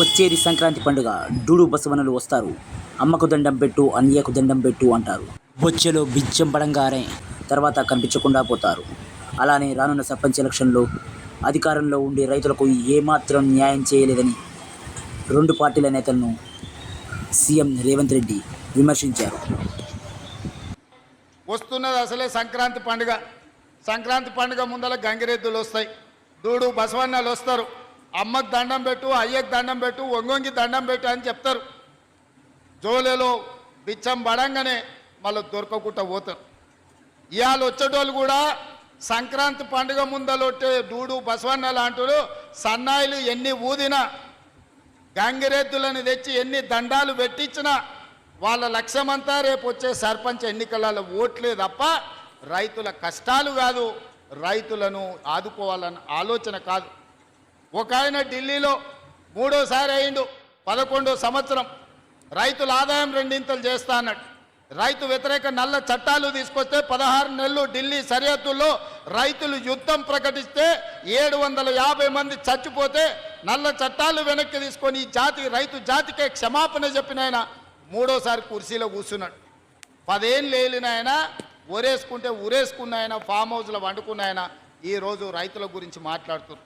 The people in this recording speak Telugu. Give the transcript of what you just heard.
వచ్చేది సంక్రాంతి పండుగ. డూడు బసవనలు వస్తారు. అమ్మకు దండం పెట్టు అన్యకు దండం పెట్టు అంటారు. బొచ్చెలో బిచ్చం పడంగానే తర్వాత కనిపించకుండా పోతారు. అలానే రానున్న సర్పంచ్ ఎలక్షన్లో అధికారంలో ఉండి రైతులకు ఏమాత్రం న్యాయం చేయలేదని రెండు పార్టీల నేతలను సీఎం రేవంత్ రెడ్డి విమర్శించారు. వస్తున్నది అసలే సంక్రాంతి పండుగ. సంక్రాంతి పండుగ ముందల గంగిరెద్దులు వస్తాయి. దూడు బసవన్నలు వస్తారు. అమ్మకు దండం పెట్టు అయ్యకు దండం పెట్టు ఒంగొంగి దండం పెట్టు అని చెప్తారు. జోలెలో బిచ్చం పడంగానే మళ్ళీ దొరకకుండా పోతారు. ఇవాళ వచ్చేటోళ్ళు కూడా సంక్రాంతి పండుగ ముందలొట్టే దూడు బసవన్న లాంటి సన్నాయిలు ఎన్ని ఊదినా గంగిరెద్దులను తెచ్చి ఎన్ని దండాలు పెట్టించినా వాళ్ళ లక్ష్యమంతా రేపు వచ్చే సర్పంచ్ ఎన్నికలలో ఓట్లే తప్ప రైతుల కష్టాలు కాదు రైతులను ఆదుకోవాలన్న ఆలోచన కాదు. ఒక ఆయన ఢిల్లీలో మూడోసారి అయిండు పదకొండో సంవత్సరం. రైతుల ఆదాయం రెండింతలు చేస్తా అన్నాడు. రైతు వ్యతిరేక నల్ల చట్టాలు తీసుకొస్తే పదహారు నెలలు ఢిల్లీ సరిహద్దుల్లో రైతులు యుద్ధం ప్రకటిస్తే ఏడు వందల యాభై మంది చచ్చిపోతే నల్ల చట్టాలు వెనక్కి తీసుకొని ఈ జాతి రైతు జాతికే క్షమాపణ చెప్పిన ఆయన మూడోసారి కుర్చీలో కూర్చున్నాడు. పదేళ్ళు లేలిన ఆయన ఒరేసుకుంటే ఉరేసుకున్న ఆయన ఫామ్ హౌస్లో వండుకున్న ఆయన ఈరోజు రైతుల గురించి మాట్లాడుతున్నారు.